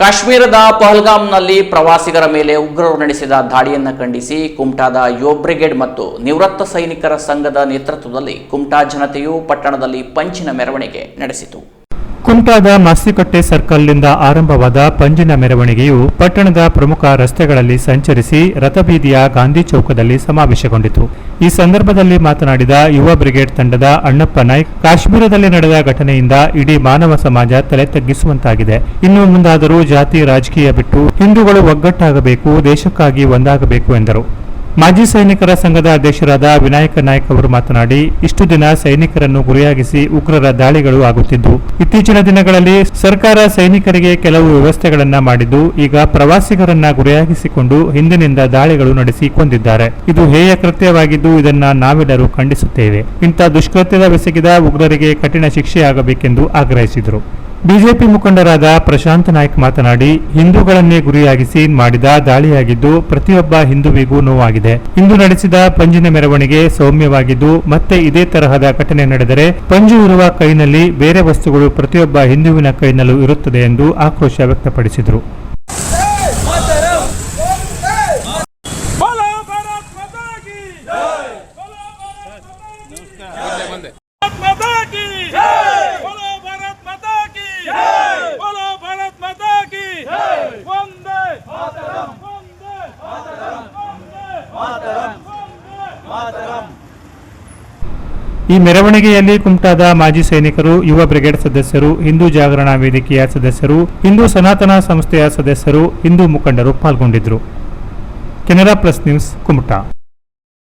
ಕಾಶ್ಮೀರದ ಪಹಲ್ಗಾಮ್ನಲ್ಲಿ ಪ್ರವಾಸಿಗರ ಮೇಲೆ ಉಗ್ರರು ನಡೆಸಿದ ದಾಳಿಯನ್ನು ಖಂಡಿಸಿ ಕುಮ್ಟಾದ ಯೋ ಬ್ರಿಗೇಡ್ ಮತ್ತು ನಿವೃತ್ತ ಸೈನಿಕರ ಸಂಘದ ನೇತೃತ್ವದಲ್ಲಿ ಕುಮ್ಟಾ ಜನತೆಯು ಪಟ್ಟಣದಲ್ಲಿ ಪಂಚಿನ ಮೆರವಣಿಗೆ ನಡೆಸಿತು. ಕುಮಟಾದ ಮಾಸ್ತಿಕಟ್ಟೆ ಸರ್ಕಲ್ನಿಂದ ಆರಂಭವಾದ ಪಂಜಿನ ಮೆರವಣಿಗೆಯು ಪಟ್ಟಣದ ಪ್ರಮುಖ ರಸ್ತೆಗಳಲ್ಲಿ ಸಂಚರಿಸಿ ರಥಬೀದಿಯ ಗಾಂಧಿ ಚೌಕದಲ್ಲಿ ಸಮಾವೇಶಗೊಂಡಿತು. ಈ ಸಂದರ್ಭದಲ್ಲಿ ಮಾತನಾಡಿದ ಯುವ ಬ್ರಿಗೇಡ್ ತಂಡದ ಅಣ್ಣಪ್ಪ ನಾಯ್ಕ್, ಕಾಶ್ಮೀರದಲ್ಲಿ ನಡೆದ ಘಟನೆಯಿಂದ ಇಡೀ ಮಾನವ ಸಮಾಜ ತಲೆ ತಗ್ಗಿಸುವಂತಾಗಿದೆ ಇನ್ನು ಮುಂದಾದರೂ ಜಾತಿ ರಾಜಕೀಯ ಬಿಟ್ಟು ಹಿಂದೂಗಳು ಒಗ್ಗಟ್ಟಾಗಬೇಕು, ದೇಶಕ್ಕಾಗಿ ಒಂದಾಗಬೇಕು ಎಂದರು. ಮಾಜಿ ಸೈನಿಕರ ಸಂಘದ ಅಧ್ಯಕ್ಷರಾದ ವಿನಾಯಕ ನಾಯಕ್ ಅವರು ಮಾತನಾಡಿ, ಇಷ್ಟು ದಿನ ಸೈನಿಕರನ್ನು ಗುರಿಯಾಗಿಸಿ ಉಗ್ರರ ದಾಳಿಗಳು ಆಗುತ್ತಿದ್ದು, ಇತ್ತೀಚಿನ ದಿನಗಳಲ್ಲಿ ಸರ್ಕಾರ ಸೈನಿಕರಿಗೆ ಕೆಲವು ವ್ಯವಸ್ಥೆಗಳನ್ನ ಮಾಡಿದ್ದು, ಈಗ ಪ್ರವಾಸಿಗರನ್ನ ಗುರಿಯಾಗಿಸಿಕೊಂಡು ಹಿಂದಿನಿಂದ ದಾಳಿಗಳು ನಡೆಸಿ ಕೊಂದಿದ್ದಾರೆ. ಇದು ಹೇಯ ಕೃತ್ಯವಾಗಿದ್ದು, ಇದನ್ನ ನಾವೆಲ್ಲರೂ ಖಂಡಿಸುತ್ತೇವೆ. ಇಂಥ ದುಷ್ಕೃತ್ಯದ ಬೆಸಗಿದ ಉಗ್ರರಿಗೆ ಕಠಿಣ ಶಿಕ್ಷೆಯಾಗಬೇಕೆಂದು ಆಗ್ರಹಿಸಿದರು. ಬಿಜೆಪಿ ಮುಖಂಡರಾದ ಪ್ರಶಾಂತ್ ನಾಯ್ಕ್ ಮಾತನಾಡಿ, ಹಿಂದೂಗಳನ್ನೇ ಗುರಿಯಾಗಿಸಿ ಮಾಡಿದ ದಾಳಿಯಾಗಿದ್ದು ಪ್ರತಿಯೊಬ್ಬ ಹಿಂದುವಿಗೂ ನೋವಾಗಿದೆ. ಇಂದು ನಡೆಸಿದ ಪಂಜಿನ ಮೆರವಣಿಗೆ ಸೌಮ್ಯವಾಗಿದ್ದು, ಮತ್ತೆ ಇದೇ ತರಹದ ಘಟನೆ ನಡೆದರೆ ಪಂಜು ಇರುವ ಕೈನಲ್ಲಿ ಬೇರೆ ವಸ್ತುಗಳು ಪ್ರತಿಯೊಬ್ಬ ಹಿಂದುವಿನ ಕೈನಲ್ಲೂ ಇರುತ್ತದೆ ಎಂದು ಆಕ್ರೋಶ ವ್ಯಕ್ತಪಡಿಸಿದರು. बोलो ಈ ಮೆರವಣಿಗೆಯಲ್ಲಿ ಕುಮಟಾದ ಮಾಜಿ ಸೈನಿಕರು, ಯುವ ಬ್ರಿಗೇಡ್ ಸದಸ್ಯರು, ಹಿಂದೂ ಜಾಗರಣಾ ವೇದಿಕೆಯ ಸದಸ್ಯರು, ಹಿಂದೂ ಸನಾತನ ಸಂಸ್ಥೆಯ ಸದಸ್ಯರು, ಹಿಂದೂ ಮುಖಂಡರು ಪಾಲ್ಗೊಂಡಿದ್ದರು. Canara plus news, Kumta.